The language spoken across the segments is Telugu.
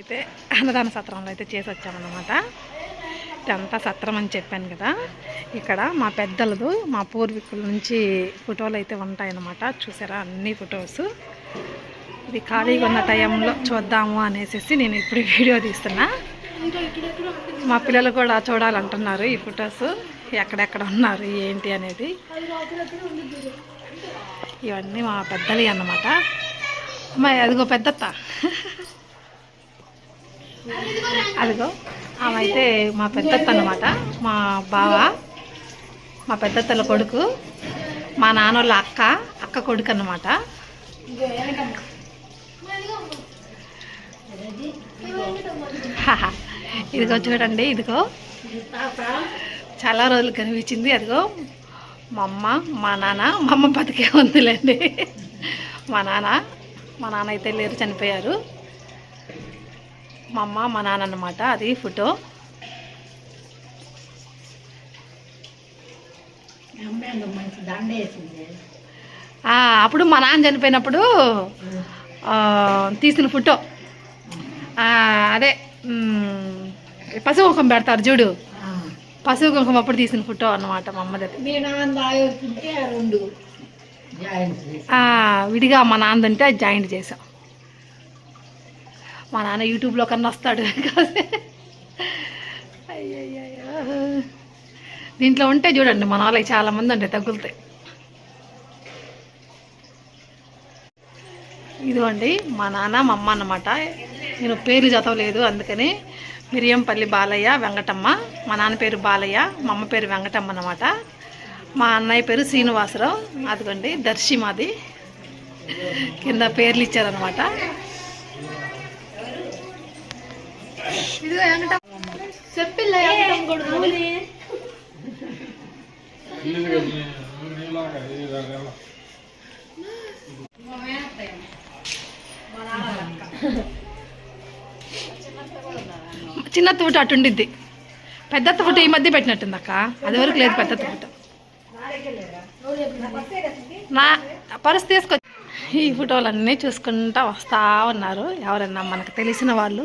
అయితే అన్నదాన సత్రంలో అయితే చేసి వచ్చామన్నమాట. ఇదంతా సత్రం అని చెప్పాను కదా. ఇక్కడ మా పెద్దలదు మా పూర్వీకుల నుంచి ఫోటోలు అయితే ఉంటాయన్నమాట. చూసారా అన్ని ఫొటోస్. ఇది ఖాళీగా ఉన్న టైంలో చూద్దాము అనేసి నేను ఇప్పుడు వీడియో తీస్తున్నా. మా పిల్లలు కూడా చూడాలంటున్నారు ఈ ఫొటోస్. ఎక్కడెక్కడ ఉన్నారు ఏంటి అనేది. ఇవన్నీ మా పెద్దలి అన్నమాట. అమ్మాయి అదిగో పెద్దత్త. అదిగో ఆమె అయితే మా పెద్దత్త అనమాట మా బావ మా పెద్దత్తల కొడుకు మా నాన్నోళ్ళ అక్క అక్క కొడుకు అనమాట ఇదిగో చూడండి ఇదిగో. చాలా రోజులు కనిపించింది అదిగో. మా అమ్మ మా నాన్న మా అమ్మ బతికే ఉందిలేండి. మా నాన్న మా నాన్న అయితే లేరు చనిపోయారు. మా అమ్మ మా నాన్న అన్నమాట అది ఫోటో. అప్పుడు మా నాన్న చనిపోయినప్పుడు తీసిన ఫోటో. అదే పసుపు కుంకుమ పెడతారు చూడు. పసుపు కుంకుమ అప్పుడు తీసిన ఫోటో అన్నమాట మా అమ్మది విడిగా మా నాన్న అంటే అది జాయింట్ చేసాం మా నాన్న యూట్యూబ్లో కన్నా వస్తాడు. దీంట్లో ఉంటే చూడండి మన వాళ్ళకి చాలా మంది ఉంటాయి తగులుతాయి. ఇదిగోండి మా నాన్న మా అమ్మ అన్నమాట. నేను పేరు చదవలేదు అందుకని మిరియంపల్లి బాలయ్య వెంకటమ్మ మా నాన్న పేరు బాలయ్య మా అమ్మ పేరు వెంకటమ్మ అన్నమాట. మా అన్నయ్య పేరు శ్రీనివాసరావు అదిగోండి దర్శి మాది కింద పేర్లు ఇచ్చారనమాట ఇదిగో వెంకటమ్మ చెప్పిల్ల వెంకటమ్మ కొడుకు చిన్న తూట అటు ఉండిద్ది. పెద్ద తూట ఈ మధ్య పెట్టినట్టుంది అక్క. అది వరకు లేదు పెద్ద తూట. నా పర్స్ తీసుకొచ్చి ఈ ఫోటోలన్నీ చూసుకుంటా వస్తా ఉన్నారు. ఎవరన్నా మనకు తెలిసిన వాళ్ళు.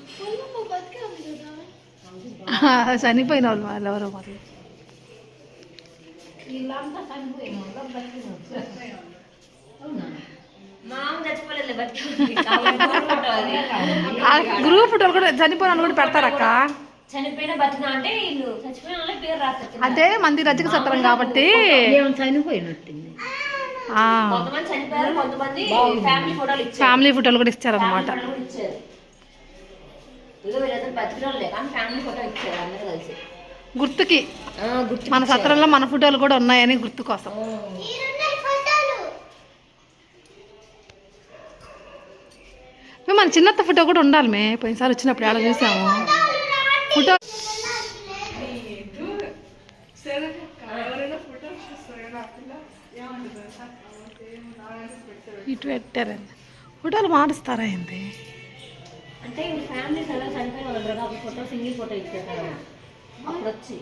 చనిపోయిన వాళ్ళు వాళ్ళు ఎవరో మరి ఆ గ్రూప్ ఫోటోలు కూడా చనిపోయిన వాళ్ళు కూడా పెడతారక్క చనిపోయిన బతిన అంటే వీళ్ళు చచ్చిపోయిన వాళ్ళ పేరు రాస్తారు అదే మంది రజక సత్రం కాబట్టి. ఏమైనా చనిపోయినట్టుంది. ఆ, కొంతమంది చనిపోయారు కొంతమంది ఫ్యామిలీ ఫోటోలు ఫ్యామిలీ ఫోటోలు కూడా ఇచ్చారనమాట వీళ్ళందరూ కానీ ఫ్యామిలీ ఫోటో ఇచ్చారు అందరూ కలిసి. గుర్తుకి. గుర్తు మన సత్రంలో మన ఫోటోలు కూడా ఉన్నాయని గుర్తు కోసం. మే, మన చిన్నత్త ఫోటో కూడా ఉండాలి మే. పోయినసారి వచ్చినప్పుడు ఆడ చూసాము. ఫోటో ఇటు పెట్టారండి. ఫోటోలు మారుస్తారా ఏంటి అంటే వీళ్ళ ఫ్యామిలీ సరే చనిపోయిన వాళ్ళు కదా అప్పుడు ఫోటో సింగిల్ ఫోటో ఇచ్చేసారు అప్పుడు వచ్చి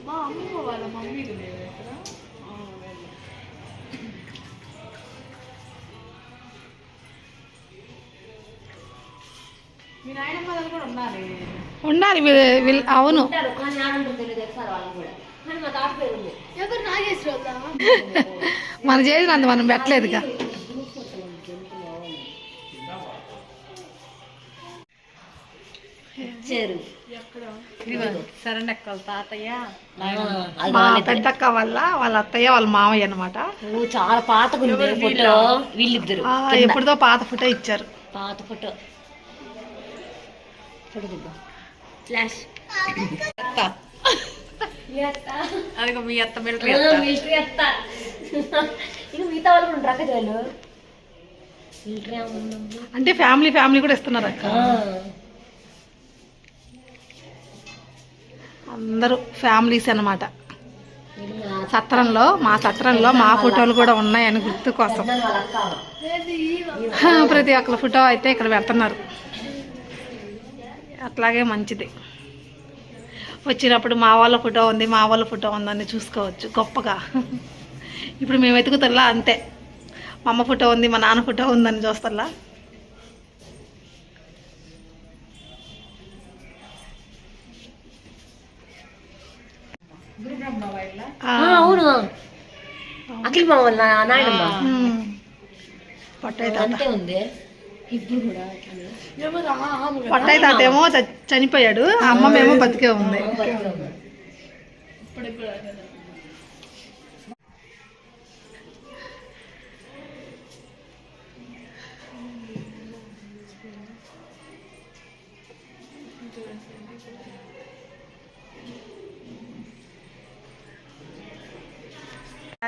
ఉండాలి. వీళ్ళ- వీళ్ళ అవును. ఉంటారు కానీ ఆడంటారు తెలియదు సార్ వాళ్ళు కూడా. కానీ మా తాత పేరు ఉంది. మన చేసినంత మనం పెట్టలేదుగా. వాళ్ళ తాతయ్య మా పెద్దక్క వల్ల వాళ్ళ అత్తయ్య వాళ్ళ మామయ్య అనమాట ఓ, చాలా ఉంది ఫోటో. వీళ్ళిద్దరు. ఎప్పుడుదో పాత ఫోటో ఇచ్చారు. పాత ఫోటో. ఫ్లాష్ అదిగో మీ అత్త మిలిటరీ అత్త. ఇక మిగతా వాళ్ళు కూడా ఉంటారు అక్క చాలు మిలిటరీ అంటే ఫ్యామిలీ ఫ్యామిలీ కూడా ఇస్తున్నారు అక్క అందరూ ఫ్యామిలీస్ అన్నమాట. సత్రంలో మా సత్రంలో మా ఫోటోలు కూడా ఉన్నాయని గుర్తు కోసం. ప్రతి ఒక్కరి ఫోటో అయితే ఇక్కడ పెడుతున్నారు. అట్లాగే మంచిది. వచ్చినప్పుడు మా వాళ్ళ ఫోటో ఉంది మా వాళ్ళ ఫోటో ఉందని చూసుకోవచ్చు గొప్పగా. ఇప్పుడు మేము వెతుకుతల్లా అంతే. మా అమ్మ ఫోటో ఉంది మా నాన్న ఫోటో ఉందని చూస్తల్లా. అవును. అఖిల్ మామ వాళ్ళ నాయనమ్మ. ఉంది. ఇప్పుడు కూడా పొట్టయ్య తాత ఏమో చ- చనిపోయాడు. ఆ అమ్మమేమో బతికే ఉంది.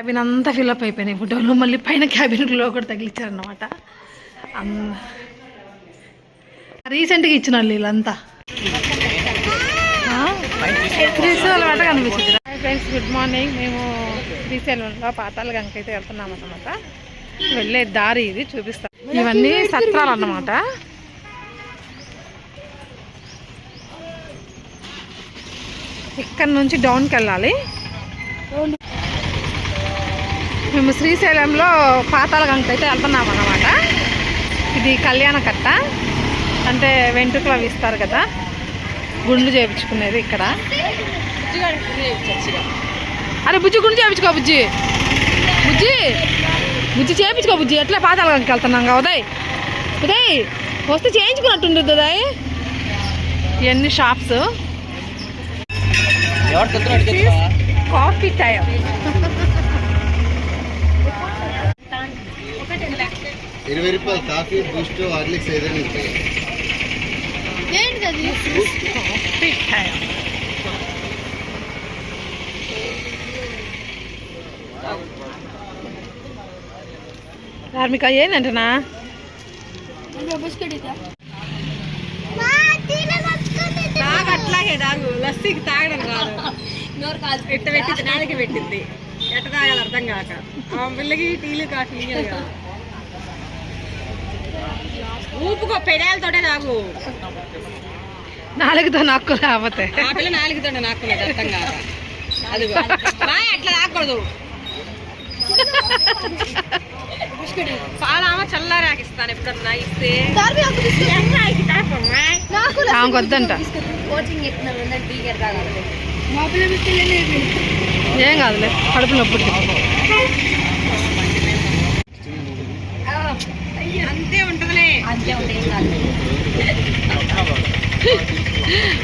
క్యాబిన్ అంతా ఫిల్అప్ అయిపోయినాయి ఫోటోలు. మళ్ళీ పైన క్యాబిన్లో కూడా తగిలిచ్చారనమాట రీసెంట్గా ఇచ్చిన వాళ్ళు వీళ్ళంతా. శ్రీశైలం అట కనిపించింది ఫ్రెండ్స్ గుడ్ మార్నింగ్ మేము శ్రీశైలంలో పాతాల గంగకి అయితే వెళ్తున్నాం అనమాట వెళ్ళే దారి ఇది చూపిస్తాం. ఇవన్నీ సత్రాలు అన్నమాట. ఇక్కడ నుంచి డౌన్కి వెళ్ళాలి. మేము శ్రీశైలంలో పాతాల గంగ అయితే వెళ్తున్నాం అన్నమాట. ఇది కళ్యాణ కట్ట అంటే వెంట్రుకలు అవి ఇస్తారు కదా. గుండు చేయించుకునేది ఇక్కడ. అరే బుజ్జి గుండు చేయించుకో బుజ్జి. బుజ్జి బుజ్జి చేయించుకో బుజ్జి. ఎట్లా పాతాల గంగకి వెళ్తున్నాం కదా ఉదయ్? ఉదయ్ వస్తే చేయించుకున్నట్టుండదు ఉదయ్. ఇవన్నీ షాప్స్. కాఫీ టైం ఇరవై రూపాయలు కాఫీ బూస్ట్ హార్లిక్స్ ఏదైనా ధార్మిక ఏంటంటనా అట్లాగే తాగు. లస్సీకి తాగడం రాదు ఎట్ట పెట్టి తినానికి పెట్టింది ఎట్ట తాగాలి అర్థం కాక. ఆ పిల్లకి టీలు కాఫీ కదా. ఊపుకో పెడాలతోటే తాగు నాలుగుతో నాకు రాకపోతే ఆ పిల్ల నాలుగుతో నాకు అర్థం కాక అది అట్లా తాగకూడదు పాలామ చల్లారాకిస్తాను ఎప్పుడన్నా ఇస్తే. ఆమెకు వద్దంట. కోచింగ్ చెప్తున్నాను టీ తాగాలి. ఏం కాదులే కడుపు నొప్పి అంతే ఉంటుందిలే కాదు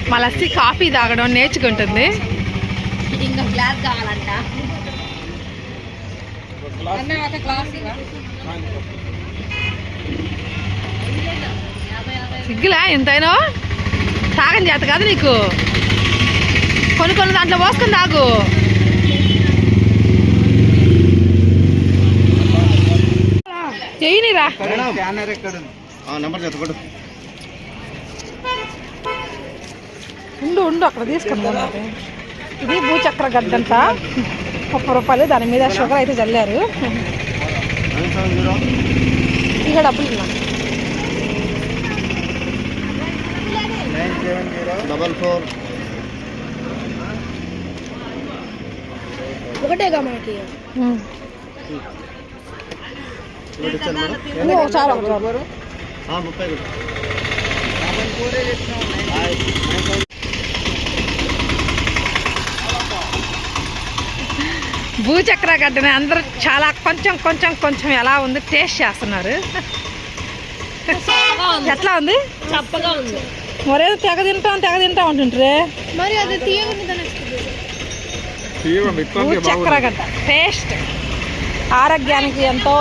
మా లస్సీ కాఫీ తాగడం నేర్చుకుంటుంది. ఇంకా గ్లాస్ కావాలంట. సిగ్గులా ఎంతైనా? తాగని చేత కాదు నీకు. కొన్ని కొన్ని దాంట్లో పోసుకొని తాగు. ఎక్కడ నెంబర్ చెప్పకూడదు ఉండు ఉండు అక్కడ తీసుకుందాం అది. ఇది భూచక్ర గడ్డంట ముప్పై రూపాయలు దాని మీద షుగర్ అయితే చల్లారు ఇక డబ్బులు డబల్ ఫోర్. ఉమ్. ఒకటి ఇచ్చాను మేడం. ఇంకో చాలు ఒకటి చాలు. ఆ, ముప్పై భూచక్ర గడ్డని అందరూ చాలా కొంచెం కొంచెం కొంచెం ఎలా ఉంది? టేస్ట్ చేస్తున్నారు. ఎట్లా ఉంది? చప్పగా ఉంది. మరేదో తెగ తింటాం తెగ తింటాం అంటుంటారే మరి అది భూచక్ర గడ్డ. టేస్ట్. ఆరోగ్యానికి ఎంతో